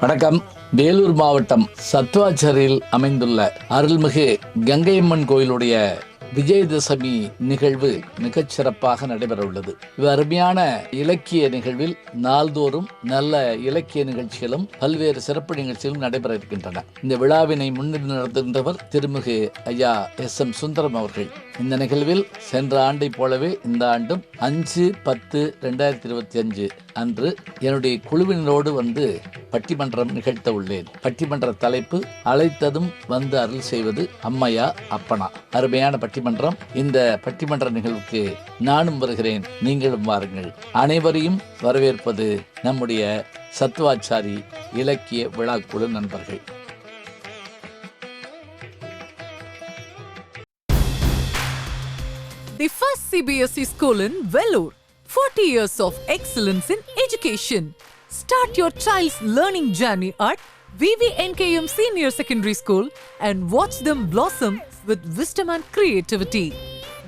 வணக்கம். வேலூர் மாவட்டம் சத்வாச்சரில் அமைந்துள்ள அருள்மிகு கங்கையம்மன் கோயிலுடைய விஜயதசமி நிகழ்வு மிகச் சிறப்பாக நடைபெற உள்ளது இது அருமையான இலக்கிய நிகழ்வில் நாள்தோறும் நல்ல இலக்கிய நிகழ்ச்சிகளும் பல்வேறு சிறப்பு நிகழ்ச்சிகளும் நடைபெற இருக்கின்றன. இந்த விழாவினை முன்னிட்டு நடத்துகின்றவர் திருமிகு ஐயா எஸ் எம் சுந்தரம் அவர்கள். இந்த நிகழ்வில் சென்ற ஆண்டை போலவே இந்த ஆண்டும் அஞ்சு பத்து ரெண்டாயிரத்தி இருபத்தி அஞ்சு அன்று என்னுடைய குழுவினரோடு வந்து பட்டிமன்றம் நிகழ்த்த உள்ளேன். பட்டிமன்ற தலைப்பு அழைத்ததும் வந்து அருள் செய்வது அம்மையா அப்பனா. அருமையான பட்டிமன்றம் இந்த பட்டிமன்ற நிகழ்வுக்கு நானும் வருகிறேன் நீங்களும் வாருங்கள் அனைவரையும் வரவேற்பது நம்முடைய சத்துவாச்சாரி இலக்கிய விழாக்குழு நண்பர்கள் The first CBSE E school in Vellore. 40 years of excellence in education. Start your child's learning journey at VVNKM Senior Secondary School and watch them blossom with wisdom and creativity.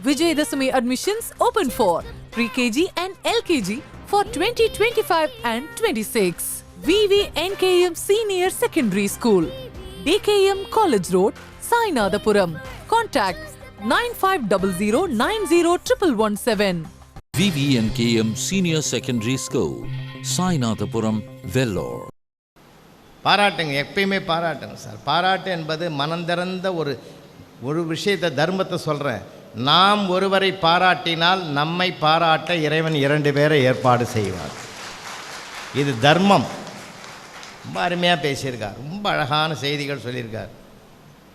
Vijayadasami admissions open for pre-KG and LKG for 2025 and 26. VVNKM Senior Secondary School. DKM College Road, Sainadapuram. Contact 9500901117. VVNKM Senior Secondary School, Sainathapuram, Vellore. பாராட்டுங்க எப்பயுமே பாராட்டுங்க sir பாராட்டு என்பது மனந்திறந்த ஒரு ஒரு விஷயத்தை தர்மத்தை சொல்கிறேன் நாம் ஒருவரை பாராட்டினால் நம்மை பாராட்ட இறைவன் இரண்டு பேரை ஏற்பாடு செய்வார். இது தர்மம். ரொம்ப அருமையாக பேசியிருக்கார். ரொம்ப அழகான செய்திகள் சொல்லியிருக்கார்.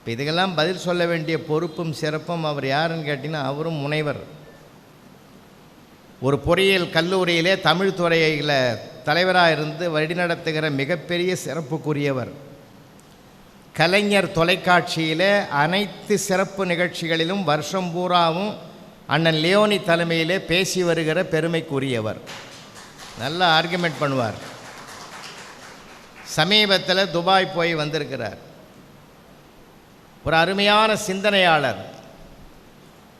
இப்போ இதுக்கெல்லாம் பதில் சொல்ல வேண்டிய பொறுப்பும் சிறப்பும் அவர் யாருன்னு கேட்டிங்கன்னா அவரும் முனைவர். ஒரு பொறியியல் கல்லூரியிலே தமிழ் துறையில் தலைவராக இருந்து வழிநடத்துகிற மிகப்பெரிய சிறப்புக்குரியவர். கலைஞர் தொலைக்காட்சியில் அனைத்து சிறப்பு நிகழ்ச்சிகளிலும் வருஷம் பூராவும் அண்ணன் லியோனி தலைமையிலே பேசி வருகிற பெருமைக்குரியவர். நல்ல ஆர்குமெண்ட் பண்ணுவார். சமீபத்தில் துபாய் போய் வந்திருக்கிறார். ஒரு அருமையான சிந்தனையாளர்.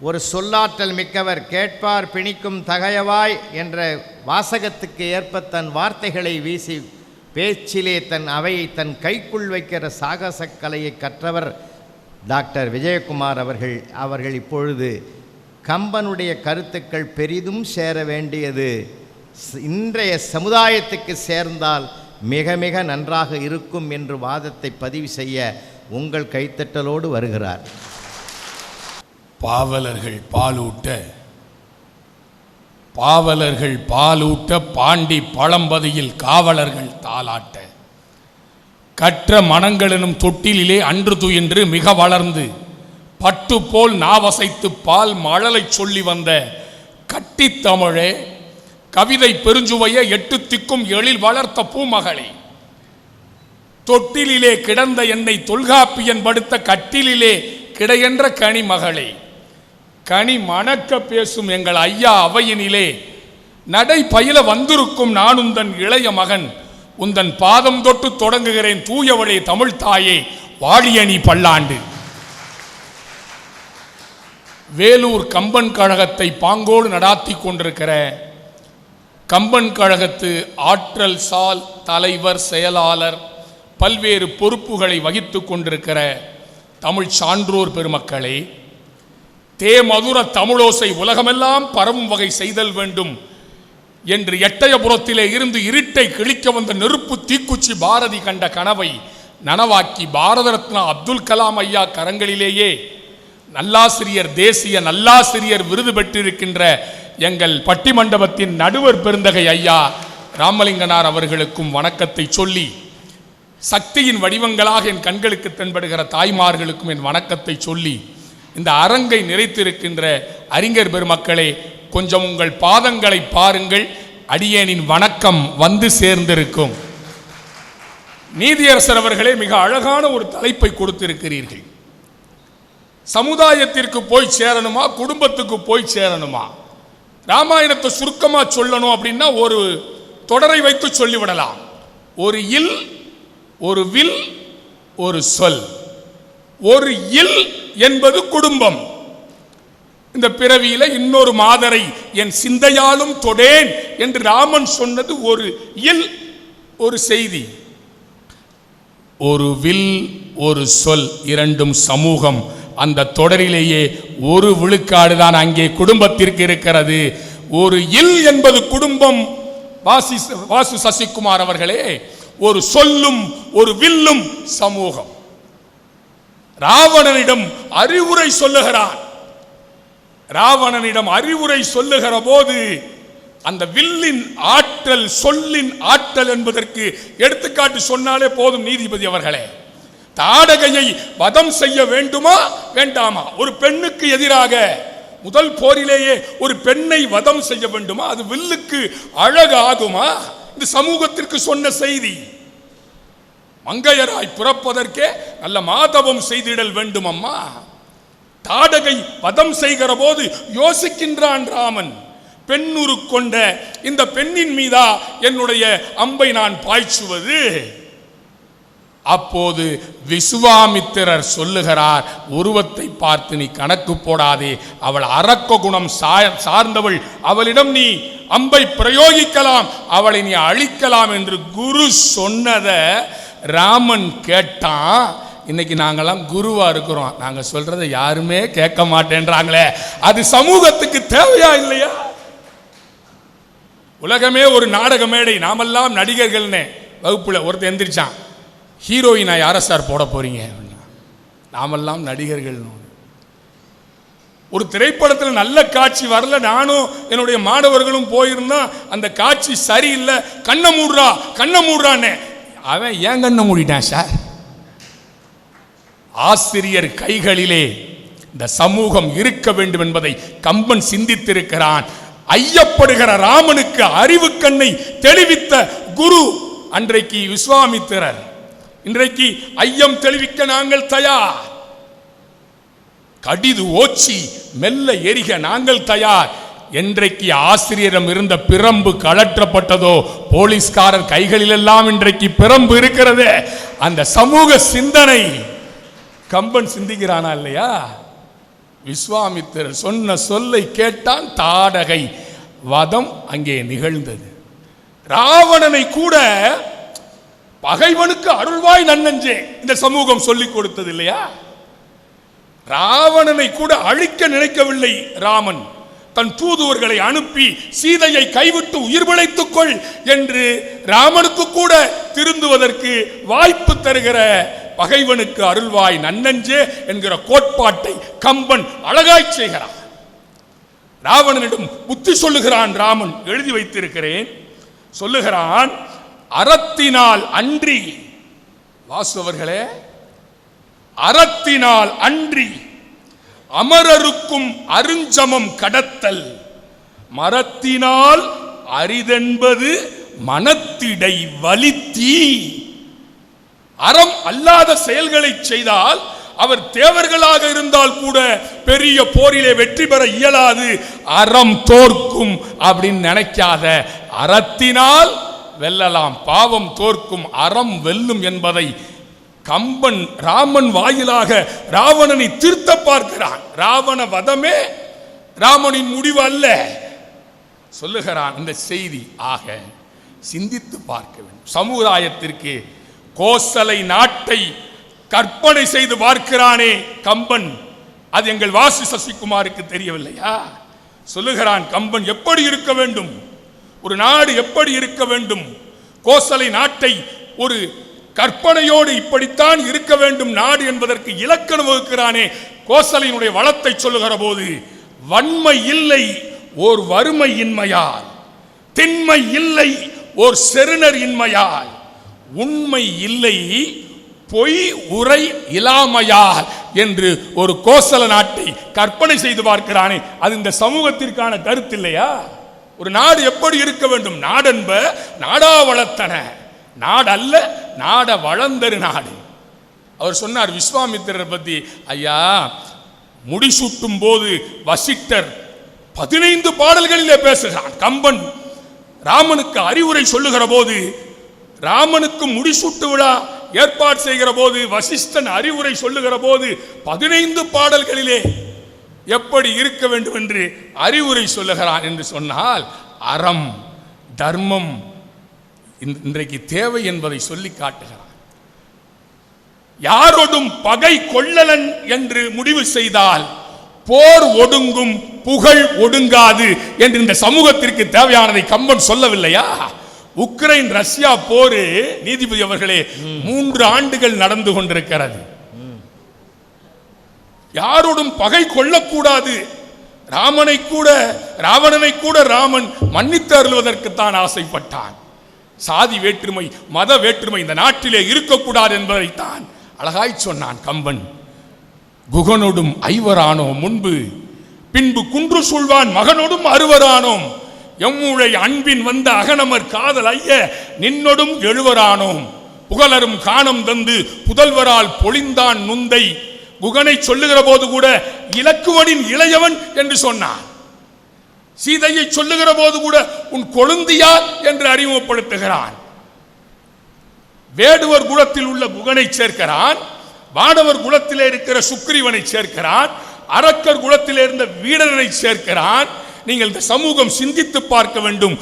ஒரு சொல்லாற்றல் மிக்கவர் கேட்பார் பிணிக்கும் தகையவாய் என்ற வாசகத்துக்கு ஏற்ப தன் வார்த்தைகளை வீசி பேச்சிலே தன் அவையை தன் கைக்குள் வைக்கிற சாகசக் கலையை கற்றவர் டாக்டர் விஜயகுமார் அவர்கள். அவர்கள் இப்பொழுது கம்பனுடைய கருத்துக்கள் பெரிதும் சேர வேண்டியது. இன்றைய சமுதாயத்துக்கு சேர்ந்தால் மிக மிக நன்றாக இருக்கும் என்று வாதத்தை பதிவு செய்ய உங்கள் கைத்தட்டலோடு வருகிறார். பாவலர்கள் பாலூட்ட பாவலர்கள் பாலூட்ட பாண்டி பழம்பதியில் காவலர்கள் தாலாட்ட கற்ற மனங்களெனும் தொட்டிலிலே அன்று துயின்று மிக வளர்ந்து பட்டு போல் நாவசைத்து பால் மழலைச் சொல்லி வந்த கட்டித்தமிழே கவிதை பெருஞ்சுவைய எட்டு திக்கும் எழில் வளர்த்த பூமகளே. தொட்டிலிலே கிடந்த என்னை தொல்காப்பியன் படுத்த கட்டிலிலே கிடையென்ற கனிமகளே. கனி மணக்க பேசும் எங்கள் ஐயா அவையினிலே. நடை பயில வந்திருக்கும் நான் உந்தன் இளைய மகன். உந்தன் பாதம் தொட்டு தொடங்குகிறேன் தூயவளே தமிழ் தாயே வாழியணி பல்லாண்டு. வேலூர் கம்பன் கழகத்தை பாங்கோடு நடாத்தி கொண்டிருக்கிற கம்பன் கழகத்து ஆற்றல் சால் தலைவர் செயலாளர் பல்வேறு பொறுப்புகளை வகித்து கொண்டிருக்கிற தமிழ் சான்றோர் பெருமக்களே தேமதுர தமிழோசை உலகமெல்லாம் பரவும் வகை செய்தல் வேண்டும் என்று எட்டயபுரத்திலே இருந்து இருட்டை கிழிக்க வந்த நெருப்பு தீக்குச்சி பாரதி கண்ட கனவை நனவாக்கி பாரத ரத்னா அப்துல் கலாம் ஐயா கரங்களிலேயே நல்லாசிரியர் தேசிய நல்லாசிரியர் விருது பெற்றிருக்கின்ற எங்கள் பட்டிமண்டபத்தின் நடுவர் பெருந்தகை ஐயா ராமலிங்கனார் அவர்களுக்கும் வணக்கத்தை சொல்லி சக்தியின் வடிவங்களாக என் கண்களுக்கு தென்படுகிற தாய்மார்களுக்கும் என் வணக்கத்தை சொல்லி இந்த அரங்கை நிறைத்திருக்கின்ற அறிஞர் பெருமக்களே கொஞ்சம் உங்கள் பாதங்களை பாருங்கள். அடியேனின் வணக்கம் வந்து சேர்ந்திருக்கும். நீதியரசர் அவர்களே மிக அழகான ஒரு தலைப்பை கொடுத்திருக்கிறீர்கள். சமுதாயத்திற்கு போய் சேரணுமா? குடும்பத்துக்கு போய் சேரணுமா? ராமாயணத்தை சுருக்கமாக சொல்லணும் அப்படின்னா ஒரு தொடரை வைத்து சொல்லிவிடலாம். ஒரு இல் ஒரு வில் ஒரு சொல். ஒரு இல் என்பது குடும்பம். இந்த பிறவியில இன்னொரு மாதரை என் சிந்தையாலும் தொடேன் என்று ராமன் சொன்னது ஒரு இல் ஒரு செய்தி. ஒரு வில் ஒரு சொல் இரண்டும் சமூகம். அந்த தொடரிலேயே ஒரு விழுக்காடு தான் அங்கே குடும்பத்திற்கு இருக்கிறது. ஒரு இல் என்பது குடும்பம். வாசி வாசு சசிகுமார் அவர்களே ஒரு சொல்லும் ஒரு வில்லும் சமூகம். ராவணனிடம் அறிவுரை சொல்லுகிறான். ராவணனிடம் அறிவுரை சொல்லுகிற போது அந்த வில்லின் ஆற்றல் சொல்லின் ஆற்றல் என்பதற்கு எடுத்துக்காட்டு சொன்னாலே போதும் நீதிபதி அவர்களே. தாடகையை வதம் செய்ய வேண்டுமா வேண்டாமா? ஒரு பெண்ணுக்கு எதிராக முதல் போரிலேயே ஒரு பெண்ணை வதம் செய்ய வேண்டுமா? அது வில்லுக்கு அழகாகுமா? இந்த சமூகத்திற்கு சொன்ன செய்தி. மங்கையராய் பிறப்பதற்கே நல்ல மாதவம் செய்திடல் வேண்டும் அம்மா தாடகை வதம் செய்கிற போது யோசிக்கின்றான் ராமன் பெண்ணுரு கொண்ட இந்த பெண்ணின் மீதா என்னுடைய அம்பை நான் பாய்ச்சுவது? அப்போது விசுவாமித்திரர் சொல்லுகிறார் உருவத்தை பார்த்து நீ கணக்கு போடாதே அவள் அரக்க குணம் சார்ந்தவள். அவளிடம் நீ அம்பை பிரயோகிக்கலாம் அவளை நீ அழிக்கலாம் என்று குரு சொன்னதை ராமன் கேட்டான் இன்னைக்கு நாங்கெல்லாம் குருவா இருக்கிறோம். நாங்க சொல்றதை யாருமே கேட்க மாட்டேன்றாங்களே. அது சமூகத்துக்கு தேவையா இல்லையா? உலகமே ஒரு நாடக மேடை. நாமெல்லாம் நடிகர்கள்னு. வகுப்புல ஒருத்தன் எந்திரிச்சான். ஹீரோயினா யாரை சார் போட போறீங்க? அப்படின்னா. நாமெல்லாம் நடிகர்கள் ஒரு திரைப்படத்தில் நல்ல காட்சி வரல. நானும் என்னுடைய மாணவர்களும் போயிருந்தா அந்த காட்சி சரியில்லை. கண்ணை மூடுறா கண்ணை மூடுறான்னு. அவன் ஏன் கண்ணை மூடிட்டான் சார் ஆசிரியர் கைகளிலே இந்த சமூகம் இருக்க வேண்டும் என்பதை கம்பன் சிந்தித்திருக்கிறான். ஐயப்படுகிற ராமனுக்கு அறிவு கண்ணை தெளிவித்த குரு அன்றைக்கு விஸ்வாமித்திரர். இன்றைக்கு ஐயம் தெளிவிக்க நாங்கள் தயார். கடிது ஓச்சி மெல்ல எரிக நாங்கள் தயார். என்றைக்கு ஆசிரியரம் இருந்த பிரம்பு கழற்றப்பட்டதோ போலீஸ்காரர் கைகளிலெல்லாம் இன்றைக்கு பிரம்பு இருக்கிறது. அந்த சமூக சிந்தனை. கம்பன் சிந்திக்கிறானா இல்லையா? விஸ்வாமித்திரர் சொன்ன சொல்லை கேட்டான் தாடகை. வதம் அங்கே நிகழ்ந்தது. ராவணனை கூட பகைவனுக்கு அருள்வாய் நன்னஞ்சே. இந்த சமூகம் சொல்லிக் கொடுத்தது இல்லையா? ராவணனை கூட அழிக்க நினைக்கவில்லை ராமன். தன் தூதுவர்களை அனுப்பி சீதையை கைவிட்டு உயிர் பிழைத்துக் கொள் என்று ராமனுக்கு கூட திருந்துவதற்கு வாய்ப்பு தருகிற பகைவனுக்கு அருள்வாய் நன்னஞ்சே என்கிற கோட்பாட்டை கம்பன் அழகாய் செய்கிறான். ராவணனிடம் புத்தி சொல்லுகிறான் ராமன் எழுதி வைத்திருக்கிறேன். சொல்லுகிறான் அறத்தினால் அன்றி வாசு அவர்களே அறத்தினால் அன்றி அமரருக்கும் அருஞ்சமம் கடத்தல். மரத்தினால் அரிதென்பது மனத்திடை வலித்தீ. அறம் அல்லாத செயல்களை செய்தால் அவர் தேவர்களாக இருந்தால் கூட பெரிய போரிலே வெற்றி பெற இயலாது. அறம் தோற்கும் அப்படின்னு நினைக்காத. அறத்தினால் வெல்லலாம். பாவம் தோற்கும். அறம் வெல்லும் என்பதை கம்பன் ராமன் வாயிலாக ராவணனை திருத்த பார்க்கிறான். ராவண வதமே ராமனின் முடிவு அல்ல. சொல்லுகிறான் இந்த செய்தி. ஆக சிந்தித்து பார்க்க வேண்டும். சமுதாயத்திற்கு கோசலை நாட்டை கற்பனை செய்து பார்க்கிறானே கம்பன். அது எங்கள் வாசு சசிகுமாருக்கு தெரியவில்லையா? சொல்லுகிறான் கம்பன் எப்படி இருக்க வேண்டும்? ஒரு நாடு எப்படி இருக்க வேண்டும்? கோசலை நாட்டை ஒரு கற்பனையோடு இப்படித்தான் இருக்க வேண்டும் நாடு என்பதற்கு இலக்கணம் வகுக்கிறானே கோசலையினுடைய வளத்தை சொல்லுகிற போது வன்மை இல்லை ஓர் வறுமை இன்மையால். திண்மை இல்லை ஓர் செருணர் இன்மையால். உண்மை இல்லை பொய் உரை இலாமையால் என்று ஒரு கோசல நாட்டை கற்பனை செய்து பார்க்கிறானே. அது இந்த சமூகத்திற்கான கருத்து இல்லையா? ஒரு நாடு எப்படி இருக்க வேண்டும்? நாடென்ப நாடா வளர்த்தன நாடல்ல நாட வளர்ந்தரு நாடு. அவர் சொன்னார் விஸ்வாமித்திரரை பத்தி ஐயா முடிசூட்டும் போது வசிட்டர் பதினைந்து பாடல்களிலே பேசுகிறான். கம்பன் ராமனுக்கு அறிவுரை சொல்லுகிற போது ராமனுக்கு முடிசூட்டு விழா ஏற்பாடு செய்கிற போது வசிஷ்டன் அறிவுரை சொல்லுகிற போது பதினைந்து பாடல்களிலே எப்படி இருக்க வேண்டும் என்று அறிவுரை சொல்லுகிறான் என்று சொன்னால் அறம் தர்மம் இன்றைக்கு தேவை என்பதை சொல்லி காட்டுகிறார். யாரோடும் பகை கொள்ளலன் என்று முடிவு செய்தால் போர் ஒடுங்கும் புகழ் ஒடுங்காது என்று இந்த சமூகத்திற்கு தேவையானதை கம்பன் சொல்லவில்லையா? உக்ரைன் ரஷ்யா போரு நீதிபதி அவர்களே மூன்று ஆண்டுகள் நடந்து கொண்டிருக்கிறது. யாரோடும் பகை கொள்ளக்கூடாது. ராமனை கூட ராவணனை கூட ராமன் மன்னித்து அருள்வதற்குத்தான் ஆசைப்பட்டான். சாதி வேற்றுமை மத வேற்றுமை இந்த நாட்டிலே இருக்கக்கூடாது என்பதைத்தான் அழகாய் சொன்னான் கம்பன். குகனோடும் ஐவரானோம் முன்பு பின்பு குன்று சூழ்வான் மகனோடும் அறுவரானோம் எம்முழை அன்பின் வந்த அகனமர் காதல் ஐய நின்னொடும் எழுவரானோம் புகழரும் காணம் தந்து புதல்வரால் பொழிந்தான் நுந்தை. குகனை சொல்லுகிற போது கூட இலக்குவனின் இளையவன் என்று சொன்னான். சீதையை சொல்லுகிற போது கூட உன் கொழுந்தியார் என்று அறிமுகப்படுத்துகிறான். வேடுவர் குலத்தில் உள்ள குகனை சேர்க்கிறான் வானவர் குலத்திலே இருக்கிற சுக்ரீவனை சேர்க்கிறான் அரக்கர் குலத்திலே இருந்த வீரனை சேர்க்கிறான். நீங்கள் இந்த சமூகம் சிந்தித்து பார்க்க வேண்டும்.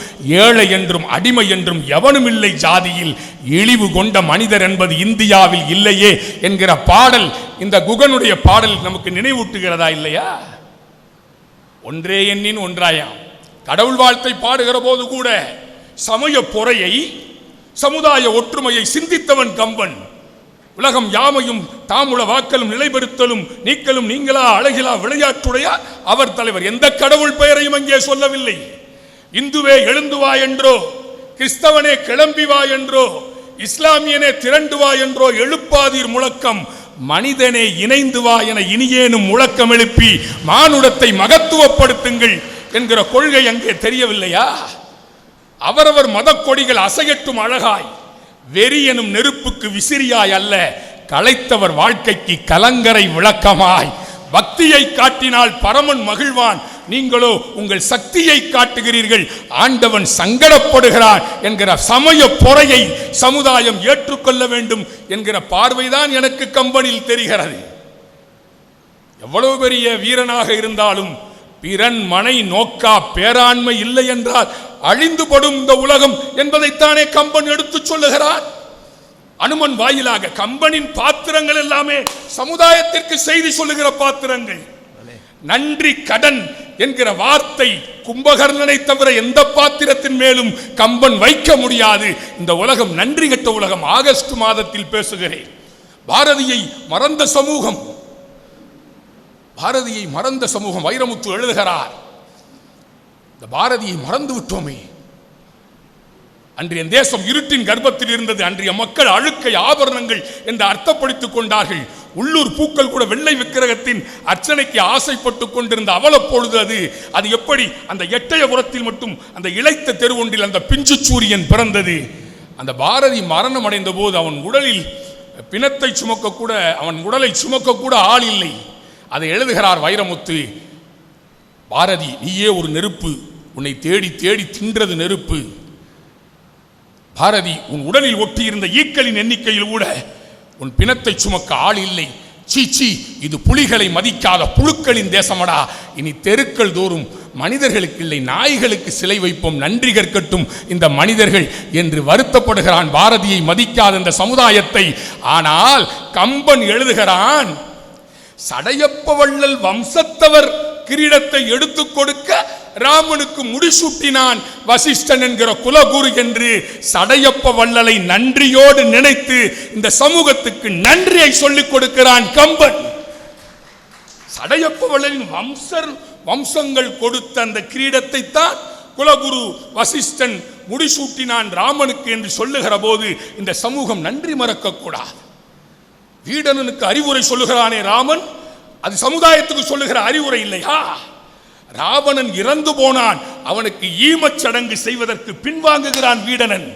ஏழை என்றும் அடிமை என்றும் எவனும் இல்லை ஜாதியில். இழிவு கொண்ட மனிதர் என்பது இந்தியாவில் இல்லையே என்கிற பாடல் இந்த குகனுடைய பாடல் நமக்கு நினைவூட்டுகிறதா இல்லையா? ஒன்றே எண்ணின் ஒன்றாயாம். கடவுள் வாழ்த்தை பாடுகிற போது கூட சமய பொறையை சமுதாய ஒற்றுமையை சிந்தித்தவன் கம்பன். உலகம் யாமையும் தாமுள வாக்கலும் நிலைபெறுத்தலும் நீக்கலும் நீங்களா அழகிலா விளையாட்டுடையா? அவர் தலைவர் எந்த கடவுள் பெயரையும் அங்கே சொல்லவில்லை. இந்துவே எழுந்து வா என்றோ கிறிஸ்தவனே கிளம்பி வா என்றோ இஸ்லாமியனே திரண்டு வா என்றோ எழுப்பாதீர் முழக்கம். மனிதனே இணைந்து வா என இனியேனும் முழக்கம் எழுப்பி மானுடத்தை மகத்துவப்படுத்துங்கள் என்கிற கொள்கை அங்கே தெரியவில்லையா? அவரவர் மதக்கொடிகள் அசையட்டும் அழகாய் வெறி எனும் நெருப்புக்கு விசிறியாய் அல்ல களைத்தவர் வாழ்க்கைக்கு கலங்கரை விளக்கமாய். பக்தியை காட்டினால் பரமன் மகிழ்வான். நீங்களோ உங்கள் சக்தியை காட்டுகிறீர்கள். ஆண்டவன் சங்கடப்படுகிறான் என்கிற சமய பொறையை சமுதாயம் ஏற்றுக்கொள்ள வேண்டும் என்கிற பார்வைதான் எனக்கு கம்பனில் தெரிகிறது. எவ்வளவு பெரிய வீரனாக இருந்தாலும் பிறன் மனை நோக்கா பேராண்மை இல்லை என்றால் அழிந்துபடும் இந்த உலகம் என்பதைத்தானே கம்பன் எடுத்துச் சொல்லுகிறார். அனுமன் வாயிலாக கம்பனின் பாத்திரங்கள் எல்லாமே சமுதாயத்திற்கு செய்தி சொல்லுகிற பாத்திரங்கள். நன்றி கடன் என்கிற வார்த்தை கும்பகர்ணனை தவிர எந்த பாத்திரத்தின் மேலும் கம்பன் வைக்க முடியாது. இந்த உலகம் நன்றி கெட்ட உலகம். ஆகஸ்ட் மாதத்தில் பேசுகிறேன். பாரதியை மறந்த சமூகம். பாரதியை மறந்த சமூகம். வைரமுத்து எழுதுகிறார். இந்த பாரதியை மறந்து விட்டோமே. அன்றைய தேசம் இருட்டின் கர்ப்பத்தில் இருந்தது. அன்றைய மக்கள் அழுக்கை ஆபரணங்கள் என்று அர்த்தப்படுத்திக் கொண்டார்கள். உள்ளூர் பூக்கள் கூட வெள்ளை விக்கிரகத்தின் அர்ச்சனைக்கு ஆசைப்பட்டு கொண்டிருந்த அவலப்பொழுது அது அது எப்படி அந்த எட்டயபுரத்தில் மட்டும் அந்த இளைத்த தெருவொன்றில் அந்த பிஞ்சு சூரியன் பிறந்தது. அந்த பாரதி மரணம் அடைந்த போது அவன் உடலில் பிணத்தை சுமக்க கூட அவன் உடலை சுமக்க கூட ஆள் இல்லை. அதை எழுதுகிறார் வைரமுத்து பாரதி நீயே ஒரு நெருப்பு. உன்னை தேடி தேடி தின்றது நெருப்பு. பாரதி உன் உடலில் ஒட்டியிருந்த ஈக்களின் எண்ணிக்கையில் கூட உன் பிணத்தை சுமக்க ஆள் இல்லை. சீச்சி இது புலிகளை மதிக்காத புழுக்களின் தேசமடா. இனி தெருக்கள் தோறும் மனிதர்களுக்கு இல்லை நாய்களுக்கு சிலை வைப்போம் நன்றி கற்கட்டும். இந்த மனிதர்கள் என்று வருத்தப்படுகிறான் பாரதியை மதிக்காத இந்த சமுதாயத்தை. ஆனால் கம்பன் எழுதுகிறான் சடையப்ப வள்ளல் வம்சத்தவர் கிரீடத்தை எடுத்துக் கொடுக்க ராமனுக்கு முடிசூட்டினான் வசிஷ்டன் என்கிற குலகுரு என்று சடையப்ப வள்ளலை நன்றியோடு நினைத்து இந்த சமூகத்துக்கு நன்றியை சொல்லிக் கொடுக்கிறான் கம்பன். சடையப்ப வள்ளலின் வம்சர் வம்சங்கள் கொடுத்த அந்த கிரீடத்தை தான் குலகுரு வசிஷ்டன் முடிசூட்டினான் ராமனுக்கு என்று சொல்லுகிற போது இந்த சமூகம் நன்றி மறக்கக்கூடாது. வீடனனுக்கு அறிவுரை சொல்லுகிறானே ராமன் அது சமுதாயத்துக்கு சொல்லுகிற அறிவுரை இல்லையா? ராவணன் இறந்து போனான். அவனுக்கு ஈமச் சடங்கு செய்வதற்கு பின்வாங்குகிறான் வீடனன்.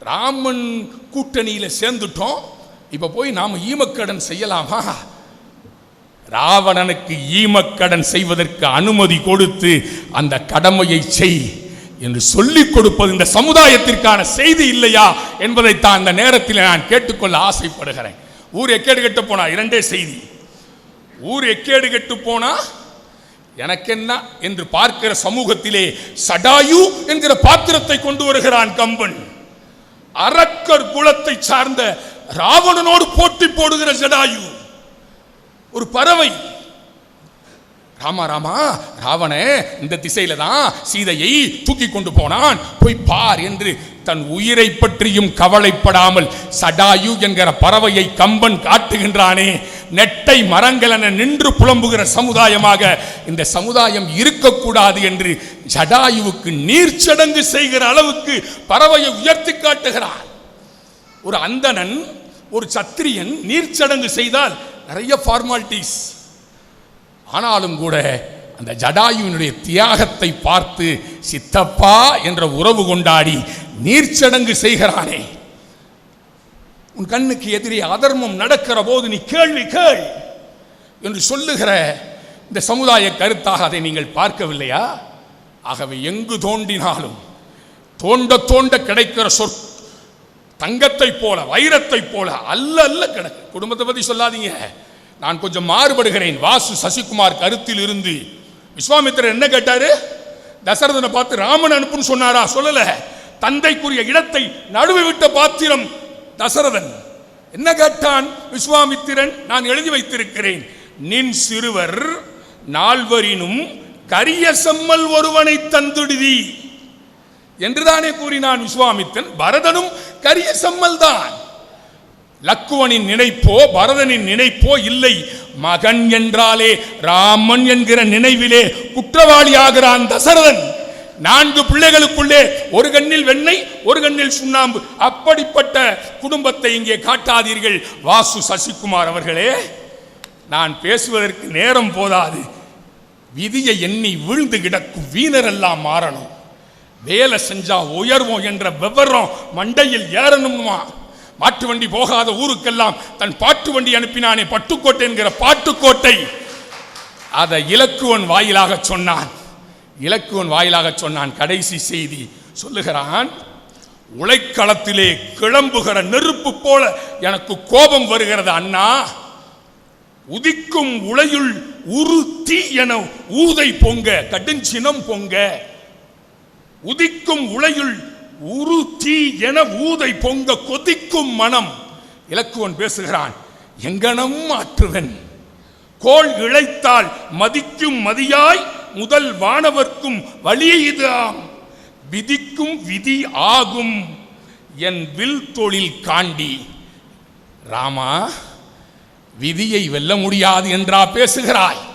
ராமன் கூட்டணியில் சேர்ந்துட்டோம். இப்ப போய் நாம் ஈமக்கடன் செய்யலாமா? ராவணனுக்கு ஈமக்கடன் செய்வதற்கு அனுமதி கொடுத்து அந்த கடமையை செய் என்று சொல்லிக் கொடுப்பது இந்த சமுதாயத்திற்கான செய்தி இல்லையா என்பதைத்தான் அந்த நேரத்தில் நான் கேட்டுக்கொள்ள ஆசைப்படுகிறேன். ஊரை எக்கேடு கெட்டு போனா இரண்டே செய்தி. ஊர் எக்கேடு கெட்டு போனா எனக்கென்ன என்று பார்க்கிற சமூகத்திலே சடாயு என்கிற பாத்திரத்தை கொண்டு வருகிறான் கம்பன். அரக்கர் குலத்தை சார்ந்த ராவணனோடு போட்டி போடுகிற ஜடாயு ஒரு பறவை. ராமா ராமா ராவணே இந்த திசையில தான் சீதையை தூக்கி கொண்டு போனான். போய் பார் என்று தன் உயிரை பற்றியும் கவலைப்படாமல் சடாயு என்கிற பறவையை கம்பன் காட்டுகின்றானே. நெட்டை மரங்கள் என நின்று புலம்புகிற சமுதாயமாக இந்த சமுதாயம் இருக்கக்கூடாது என்று ஜடாயுவுக்கு நீர்ச்சடங்கு செய்கிற அளவுக்கு பறவையை உயர்த்தி காட்டுகிறான் ஒரு அந்தணன் ஒரு சத்திரியன் நீர்ச்சடங்கு செய்தால் நிறைய ஃபார்மாலிட்டிஸ் ஆனாலும் கூட அந்த ஜடாயுவினுடைய தியாகத்தை பார்த்து சித்தப்பா என்ற உறவு கொண்டாடி நீர்ச்சடங்கு செய்கிறானே. உன் கண்ணுக்கு எதிரே அதர்மம் நடக்கிற போது நீ கேள்வி கேள் என்று சொல்லுகிற இந்த சமுதாய கருத்தாக அதை நீங்கள் பார்க்கவில்லையா? ஆகவே எங்கு தோண்டினாலும் தோண்ட தோண்ட கிடைக்கிற சொற் தங்கத்தை போல வைரத்தை போல அல்ல அல்ல கிடக்கு. குடும்பத்தை பத்தி சொல்லாதீங்க. நான் கொஞ்சம் மாறுபடுகிறேன். வாசு சசிகுமார் கருத்தில் இருந்து விஸ்வாமித்திரர் என்ன கேட்டாரு? தசரதனை பார்த்து ராமன் அனுப்புன்னு சொன்னாரா? சொல்லல. தந்தைக்குரிய இடத்தை நடுவு விட்ட பாத்திரம் தசரதன். என்ன கேட்டான்? விஸ்வாமித்திரன் நான் எழுதி வைத்திருக்கிறேன். நின் சிறுவர் நால்வரினும் கரிய செம்மல் ஒருவனை தந்துடுதி. என்றுதானே கூறினான் விஸ்வாமித்தன் பரதனும் கரிய செம்மல் தான். லக்குவனின் நினைப்போ பரதனின் நினைப்போ இல்லை. மகன் என்றாலே ராமன் என்கிற நினைவிலே குற்றவாளியாகிறான் தசரதன். நான்கு பிள்ளைகளுக்குள்ளே ஒரு கண்ணில் வெண்ணெய் ஒரு கண்ணில் சுண்ணாம்பு. அப்படிப்பட்ட குடும்பத்தை இங்கே காட்டாதீர்கள். வாசு சசிகுமார் அவர்களே நான் பேசுவதற்கு நேரம் போதாது. விதியை எண்ணி வீழ்ந்து கிடக்கும் வீணரெல்லாம் மாறணும். வேலை செஞ்சா உயர்வோம் என்ற விவரம் மண்டையில் ஏறணுமா மாட்டு வண்டி போகாத ஊருக்கெல்லாம் தன் பாட்டு வண்டி அனுப்பினானே பட்டுக்கோட்டை என்கிற பாட்டுக்கோட்டை. அதை இலக்குவன் வாயிலாக சொன்னான். இலக்குவன் வாயிலாக சொன்னான் கடைசி செய்தி சொல்லுகிறான் உழைக்களத்திலே கிளம்புகிற நெருப்பு போல எனக்கு கோபம் வருகிறது அண்ணா. உதிக்கும் உலையுள் உரு தீ என ஊதை பொங்க கடுஞ்சினம் பொங்க. உதிக்கும் உலையுள் உரு தீ என ஊதை பொங்க கொதிக்கும் மனம். இலக்குவன் பேசுகிறான் எங்கனம் ஆற்றுவன் கோள் இழைத்தால் மதிக்கும் மதியாய் முதல் வானவர்க்கும் வழி இதாம் விதிக்கும் விதி ஆகும். என் வில் தொழில் காண்டி. ராமா விதியை வெல்ல முடியாது என்றா பேசுகிறாய்.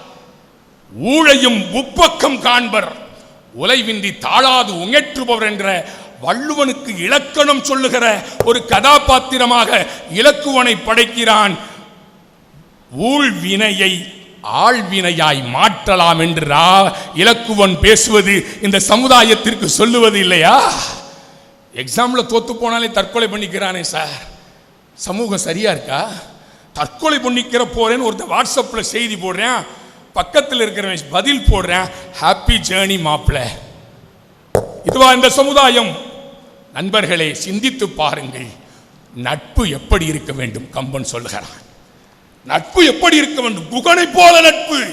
ஊழையும் உப்பக்கம் காண்பர். உலைவின்றி தாழாது உங்கேற்றுபவர் என்ற வள்ளுவனுக்கு இலக்கணம் சொல்லுகிற ஒரு கதாபாத்திரமாக இலக்குவனை படைக்கிறான். ஊழ்வினையை ஆழ்வினையாய் மாற்றலாம் என்று ரா- இலக்குவன் பேசுவது இந்த சமுதாயத்திற்கு சொல்லுவது இல்லையா? எக்ஸாமில் தோத்து போனாலே தற்கொலை பண்ணிக்கிறானே சார். சமூகம் சரியா இருக்கா? தற்கொலை பண்ணிக்கிற போறேன்னு ஒருத்தன் வாட்ஸ்அப்பில் செய்தி போடுறேன். பக்கத்தில் இருக்கிறவன் பதில் போடுறேன். ஹாப்பி ஜேர்னி மாப்பிள. இதுவா இந்த சமுதாயம்? நண்பர்களே சிந்தித்து பாருங்கள். நட்பு எப்படி இருக்க வேண்டும்? கம்பன் சொல்லுகிறான். நட்பு எப்படி இருக்க வேண்டும் குகனை போல நட்பு.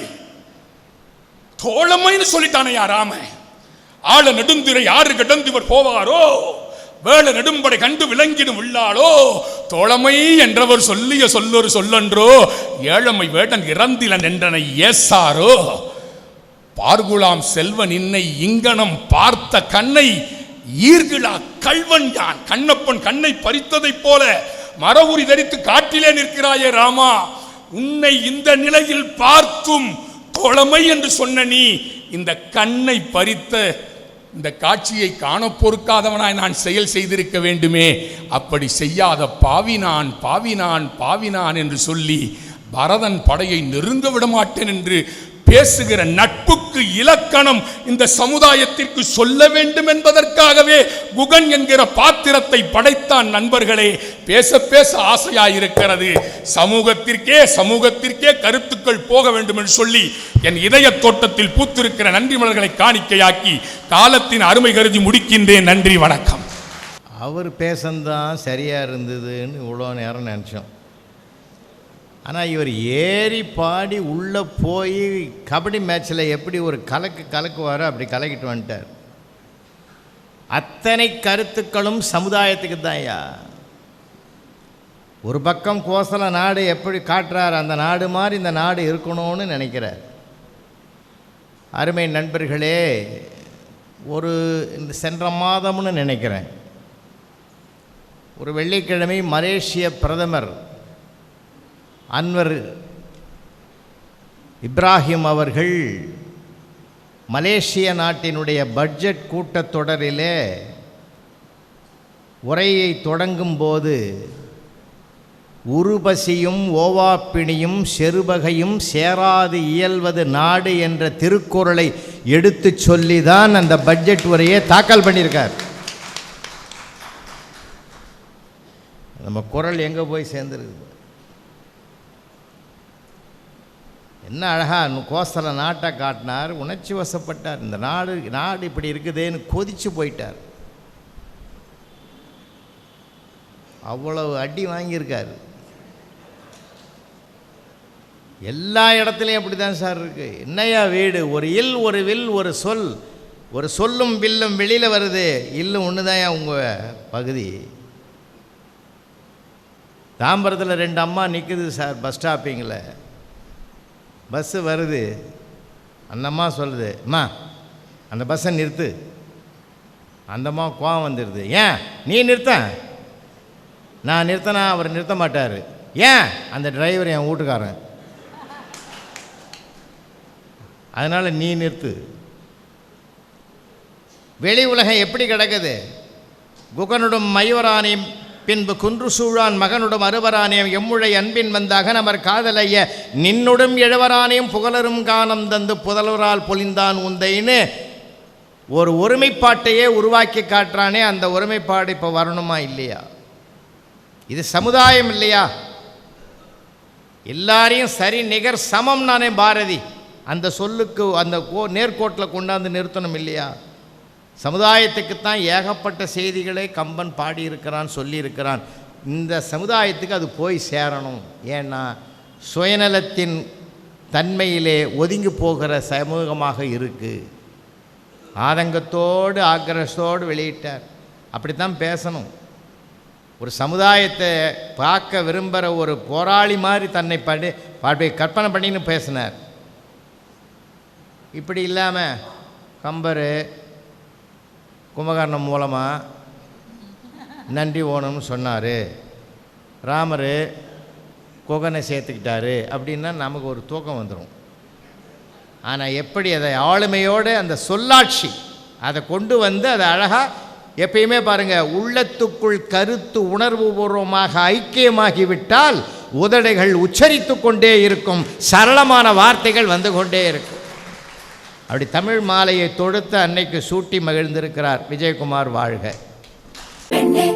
தோழமைன்னு சொல்லிட்டானே ராம. ஆள நெடுந்துரை யாரு கடந்திவர் போவாரோ? வேள நெடும்படை கண்டு விளங்கிடும் உள்ளாளோ? தோழமை என்றவர் சொல்லிய சொல்லொரு சொல்லன்றோ? ஏழமை வேடன் இறந்தில நின்றனை ஏசாரோ? பார்குலாம் செல்வன் இன்னை இங்கனம் பார்த்த கண்ணை ஈர்கிழா கல்வன் யான்? கண்ணப்பன் கண்ணை பறித்ததைப் போல மரவுரி தரித்து காட்டிலே நிற்கிறாயே ராமா. உன்னை இந்த நிலையில் பார்த்தும் கொளமை என்று சொன்ன நீ இந்த கண்ணை பறித்த இந்த காட்சியை காண பொறுக்காதவனாய் நான் செயல் செய்திருக்க வேண்டுமே. அப்படி செய்யாத பாவினான் பாவினான் பாவினான் என்று சொல்லி பரதன் படையை நெருங்க விட மாட்டேன் என்று பேசுகிற நட்புக்கு இலக்கணம் இந்த சமுதாயத்திற்கு சொல்ல வேண்டும் என்பதற்காகவே குகன் என்கிற பாத்திரத்தை படைத்தான் நண்பர்களே. பேச பேச ஆசையாயிருக்கிறது. சமூகத்திற்கே சமூகத்திற்கே கருத்துக்கள் போக வேண்டும் என்று சொல்லி என் இதய தோட்டத்தில் பூத்திருக்கிற நன்றி மலர்களை காணிக்கையாக்கி காலத்தின் அருமை கருதி முடிக்கின்றேன். நன்றி வணக்கம். அவர் பேசந்தான் சரியாக இருந்ததுன்னு இவ்வளோ நேரம் நினச்சோம். ஆனால் இவர் ஏறி பாடி உள்ளே போய் கபடி மேட்ச்சில் எப்படி ஒரு கலக்கு கலக்குவாரோ அப்படி கலக்கிட்டு வந்துட்டார். அத்தனை கருத்துக்களும் சமுதாயத்துக்கு தான்யா ஒரு பக்கம் கோசல நாடு எப்படி காட்டுறார் அந்த நாடு மாதிரி இந்த நாடு இருக்கணும்னு நினைக்கிறார். அருமை நண்பர்களே ஒரு இந்த சென்ற மாதம்னு நினைக்கிறேன். ஒரு வெள்ளிக்கிழமை மலேசிய பிரதமர் அன்வர் இப்ராஹிம் அவர்கள் மலேசிய நாட்டினுடைய பட்ஜெட் கூட்டத்தொடரிலே உரையை தொடங்கும்போது உருபசியும் ஓவாப்பிணியும் செருபகையும் சேராது இயல்வது நாடு என்ற திருக்குறளை எடுத்துச் சொல்லி தான் அந்த பட்ஜெட் உரையை தாக்கல் பண்ணியிருக்கார். நம்ம குரல் எங்கே போய் சேர்ந்துருக்குது? என்ன அழகாக கோசல நாட்டை காட்டினார் உணர்ச்சி வசப்பட்டார். இந்த நாடு நாடு இப்படி இருக்குதேன்னு கொதிச்சு போயிட்டார். அவ்வளவு அடி வாங்கியிருக்கார். எல்லா இடத்துலையும் அப்படி தான் சார் இருக்கு. என்னையா வீடு? ஒரு இல் ஒரு வில் ஒரு சொல். ஒரு சொல்லும் வில்லும் வெளியில் வருது. இல்லும் ஒன்று தான் உங்கள் பகுதி. தாம்பரத்தில் ரெண்டு அம்மா நிற்குது சார் பஸ் ஸ்டாப்பிங்கில். பஸ்ஸு வருது. அந்த அம்மா சொல்லுது அம்மா அந்த பஸ்ஸை நிறுத்து. அந்தம்மா கோவம் வந்துடுது ஏன்? நீ நிறுத்த. நான் நிறுத்தினா அவர் நிறுத்த மாட்டார். ஏன்? அந்த டிரைவர் என் வீட்டுக்காரன். அதனால் நீ நிறுத்து. வெளி உலகம் எப்படி கிடக்குது? குகனுடும் மயூரானையும் பின்பு குன்று சூழான் மகனுடும் அறுவரானையும் எம்முழை அன்பின் வந்த அகனமர் காதலைய நின்னுடும் எழுவரானையும் புகழரும் காணம் தந்து புதல்வரால் பொலிந்தான் உந்தைன்னு ஒரு ஒருமைப்பாட்டையே உருவாக்கி காட்டுறானே அந்த ஒருமைப்பாடு இப்போ வரணுமா இல்லையா? இது சமுதாயம் இல்லையா? எல்லாரையும் சரி நிகர் சமம் நானே பாரதி. அந்த சொல்லுக்கு அந்த கோ நேர்கோட்டில் கொண்டாந்து நிறுத்தணும் இல்லையா? சமுதாயத்துக்குத்தான் ஏகப்பட்ட செய்திகளை கம்பன் பாடியிருக்கிறான் சொல்லியிருக்கிறான். இந்த சமுதாயத்துக்கு அது போய் சேரணும். ஏன்னா சுயநலத்தின் தன்மையிலே ஒதுங்கி போகிற சமூகமாக இருக்குது ஆதங்கத்தோடு ஆக்ரஸோடு வெளியிட்டார். அப்படித்தான் பேசணும். ஒரு சமுதாயத்தை பார்க்க விரும்புகிற ஒரு போராளி மாதிரி தன்னை படி பாட்டை கற்பனை பண்ணின்னு பேசினார். இப்படி இல்லாமல் கம்பர் கும்பகர்ணம் மூலமாக நன்றி ஓணம்னு சொன்னார். ராமர் குகனை சேர்த்துக்கிட்டாரு அப்படின்னா நமக்கு ஒரு தூக்கம் வந்துடும் ஆனால் எப்படி அதை ஆளுமையோடு அந்த சொல்லாட்சி அதை கொண்டு வந்து அதை அழகாக எப்பயுமே பாருங்கள் உள்ளத்துக்குள் கருத்து உணர்வு பூர்வமாக ஐக்கியமாகிவிட்டால் உதடைகள் உச்சரித்து கொண்டே இருக்கும் சரளமான வார்த்தைகள் வந்து கொண்டே இருக்கும். அப்படி தமிழ் மாலையை தொடுத்து அன்னைக்கு சூட்டி மகிழ்ந்திருக்கிறார் விஜயகுமார் வாழ்க. பெண்ணே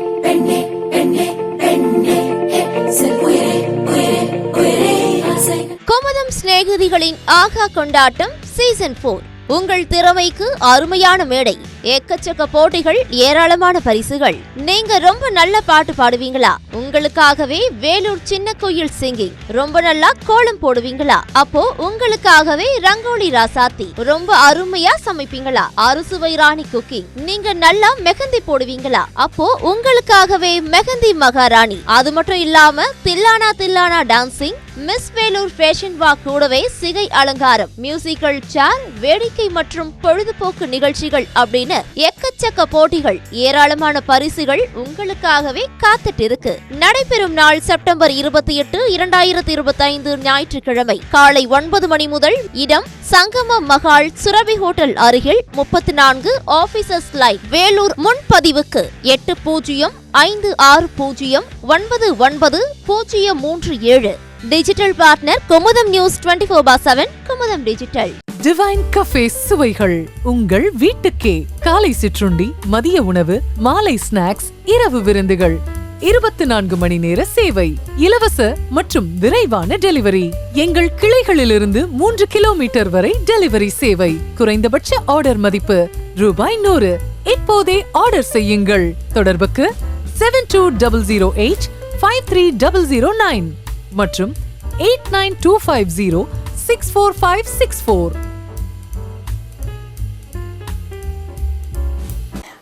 குமுதம் சிநேகிதிகளின் ஆகா கொண்டாட்டம் சீசன் போர் உங்கள் திறமைக்கு அருமையான மேடை. எக்கச்சக்க போட்டிகள் ஏராளமான பரிசுகள். நீங்க ரொம்ப நல்ல பாட்டு பாடுவீங்களா? உங்களுக்காகவே வேலூர் சின்ன கோயில் சிங்கிங். ரொம்ப நல்லா கோலம் போடுவீங்களா? அப்போ உங்களுக்காகவே ரங்கோலி ராசாத்தி. ரொம்ப அருமையா சமைப்பீங்களா? அறுசுவை ராணி குக்கிங். நீங்க நல்லா மெஹந்தி போடுவீங்களா? அப்போ உங்களுக்காகவே மெஹந்தி மகாராணி. அது மட்டும் இல்லாம thillana thillana dancing miss Vellore fashion walk கூடவே சிகை அலங்காரம் மியூசிக்கல் சேர் வேடிக்கை மற்றும் பொழுதுபோக்கு நிகழ்ச்சிகள் அப்படின்னு எக்கச்சக்க போட்டிகள் ஏராளமான பரிசுகள் உங்களுக்காகவே காத்துட்டு இருக்கு நடைபெறும் நாள் செப்டம்பர் இருபத்தி எட்டு இரண்டாயிரத்தி இருபத்தி ஐந்து ஞாயிற்றுக்கிழமை காலை ஒன்பது மணி முதல் இடம் சங்கம மகால் சுரபி ஹோட்டல் அருகில் முப்பத்தி நான்கு ஆபீசர்ஸ் லைன் வேலூர் முன்பதிவுக்கு எட்டு பூஜ்ஜியம் ஐந்து ஆறு பூஜ்ஜியம் ஒன்பது ஒன்பது பூஜ்ஜியம் மூன்று ஏழு. Digital partner Kumudam news twenty four bar seven Kumudam digital. Divine cafe சுவைகள் உங்கள் வீட்டுக்கே. காலை சிற்றுண்டி மதிய உணவு மாலை ஸ்நாக்ஸ் இரவு விருந்துகள். இருபத்தி நான்கு மணி நேர சேவை இலவச மற்றும் விரைவான டெலிவரி. எங்கள் கிளைகளிலிருந்து மூன்று கிலோமீட்டர் வரை டெலிவரி சேவை. குறைந்தபட்ச ஆர்டர் மதிப்பு ரூபாய் நூறு. இப்போதே ஆர்டர் செய்யுங்கள். தொடர்புக்கு seven two double zero eight five three double zero nine மற்றும் eight nine two five zero six four five six four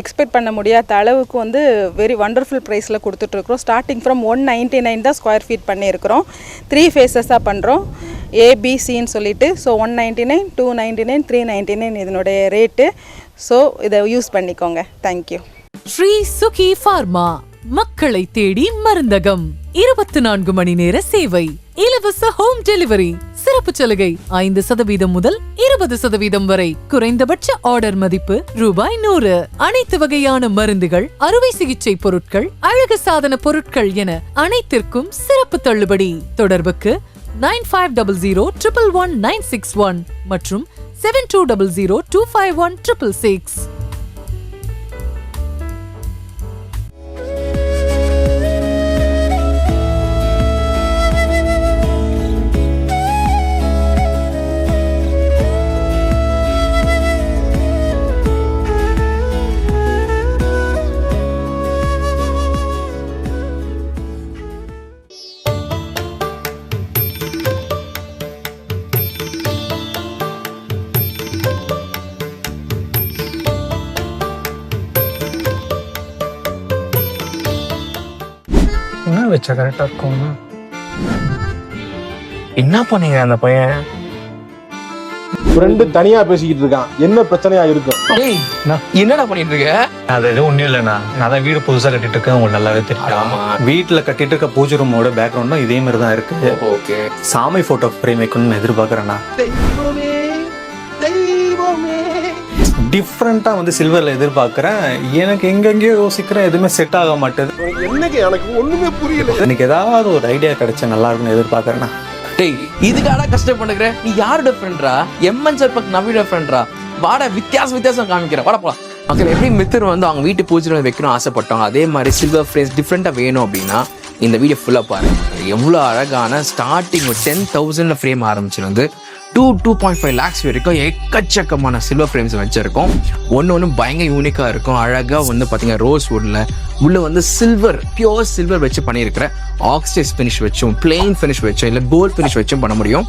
expect பண்ண முடியாத அளவுக்கு வந்து வெரி வண்டர்ஃபுல் ப்ரைஸில் கொடுத்துட்ருக்குறோம். Starting from one ninety nine தான் ஸ்கொயர் ஃபீட் பண்ணியிருக்கிறோம். த்ரீ ஃபேஸஸாக பண்ணுறோம் ஏபிசின்னு சொல்லிட்டு so one ninety nine two ninety nine three ninety nine இதனுடைய ரேட்டு ஸோ இதை யூஸ் பண்ணிக்கோங்க. Thank you Sri Suki pharma மக்களை தேடி மருந்தகம். இருபத்தி நான்கு மணி நேர சேவை. இலவச ஹோம் டெலிவரி சிறப்பு சலுகை ஐந்து சதவீதம் முதல் இருபது சதவீதம் வரை. குறைந்தபட்ச ஆர்டர் மதிப்பு ரூபாய் நூறு. அனைத்து வகையான மருந்துகள் அறுவை சிகிச்சை பொருட்கள் அழகு சாதன பொருட்கள் என அனைத்திற்கும் சிறப்பு தள்ளுபடி. தொடர்புக்கு nine five double zero triple one nine six one மற்றும் seven two double zero two five one triple six என்ன வச்சா கரெக்டா இருக்கும் என்ன பண்ணீங்க அந்த பையன்? ஃப்ரெண்டு தனியா பேசிக்கிட்டு இருக்கான். என்ன பிரச்சனையா இருக்கும் டேய் என்னடா பண்ணிட்டு இருக்க அது எதுவும் ஒண்ணும் இல்லைண்ணா. நான் தான் வீடு புதுசா கட்டிட்டு இருக்கேன் உங்களுக்கு நல்லாவே தெரியும். வீட்டுல கட்டிட்டு இருக்க பூஜை ரூமோட பேக்ரவுண்டும் இதே மாதிரி தான் இருக்கு ஓகே சாமி போட்டோ ஃப்ரேம் வைக்கணும்னு எதிர்பார்க்கறேண்ணா. டிஃப்ரெண்டா வந்து சில்வர்ல எதிர்பார்க்கறேன். எனக்கு எங்கெங்கேயோ யோசிக்கிறேன் எதுவுமே செட் ஆக மாட்டேது. என்னங்க எனக்கு ஒண்ணுமே புரியல. எனக்கு ஏதாவது ஒரு ஐடியா கிடைச்சா நல்லா இருக்கும்னு எதிர்பார்க்கறேண்ணா டேய் இதுக்காடா கஷ்டப்படுகிற நீ யாரோட ஃப்ரெண்ட்ரா எம்என் சர்பக் நவியோட ஃப்ரெண்ட்ரா வாடா வித்தியாசம் வித்தியாசம் காமிக்கிறேன். வாடா போலாம். மக்கள் எப்படி மித்தர் வந்து அவங்க வீட்டு பூஜை வைக்கணும் ஆசைப்பட்டாங்க அதே மாதிரி சில்வர் ஃப்ரேம்ஸ் டிஃப்ரெண்ட்டாக வேணும் அப்படின்னா இந்த வீடியோ ஃபுல்லாக பாருங்க எவ்வளோ அழகான ஸ்டார்டிங் ஒரு டென் தௌசண்ட்ல ஃப்ரேம் ஆரம்பிச்சு வந்து to two point five lakhs வரைக்கும் எக்கச்சக்கமான சில்வர் ஃப்ரேம்ஸ் வச்சிருக்கோம். ஒன்று ஒன்று பயங்கர யூனிக்காக இருக்கும். அழகாக வந்து பார்த்தீங்கன்னா ரோஸ் வுட்டில் உள்ள வந்து சில்வர் பியோர் சில்வர் வச்சு பண்ணியிருக்கிற ஆக்சைஸ் ஃபினிஷ் வச்சும் பிளெயின் ஃபினிஷ் வச்சும் இல்லை கோல்ட் ஃபினிஷ் வச்சும் பண்ண முடியும்.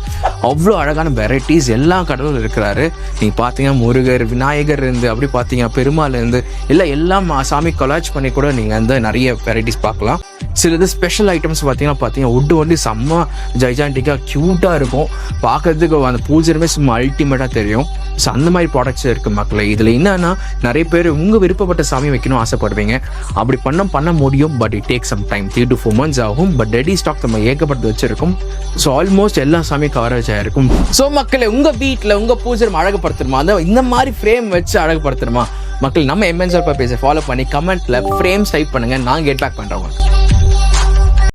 அவ்வளோ அழகான வெரைட்டிஸ் எல்லா கடவுளும் இருக்கிறாரு. நீங்கள் பார்த்தீங்கன்னா முருகர் விநாயகர் இருந்து அப்படி பார்த்தீங்கன்னா பெருமாள் இருந்து இல்லை எல்லாம் சாமி கொலாச் பண்ணி கூட நீங்கள் வந்து நிறைய வெரைட்டிஸ் பார்க்கலாம். சிலது ஸ்பெஷல் ஐட்டம்ஸ் பார்த்தீங்கன்னா பார்த்தீங்கன்னா உட்டு வந்து செம்ம ஜைஜாண்டிக்காக க்யூட்டாக இருக்கும். பார்க்கறதுக்கு அந்த பூஜைமே சும்மா அல்டிமேட்டாக தெரியும். ஸோ அந்த மாதிரி ப்ராடக்ட்ஸ் இருக்குது மக்களே. இதில் என்னன்னா நிறைய பேர் உங்கள் விருப்பப்பட்ட சாமி வைக்கணும் ஆசைப்படுவீங்க. அப்படி பண்ண பண்ண முடியும் but it take some time three to four months ஆகும் பட் ரெடி ஸ்டாக் நம்ம ஏகப்பட்டு வச்சிருக்கும். ஸோ ஆல்மோஸ்ட் எல்லா சாமியும் கவரேஜ் ஆகிருக்கும் ஸோ மக்களே உங்கள் வீட்டில் உங்கள் பூஜை அழகுபடுத்தணுமா? அந்த இந்த மாதிரி ஃப்ரேம் வச்சு அழகுபடுத்தணுமா? மக்கள் நம்ம எம்என்சர் பேஜை ஃபாலோ பண்ணி கமெண்ட்ல ஃப்ரேம்ஸ் டைப் பண்ணுங்க. நான் கெட் பேக் பண்ணுறோம்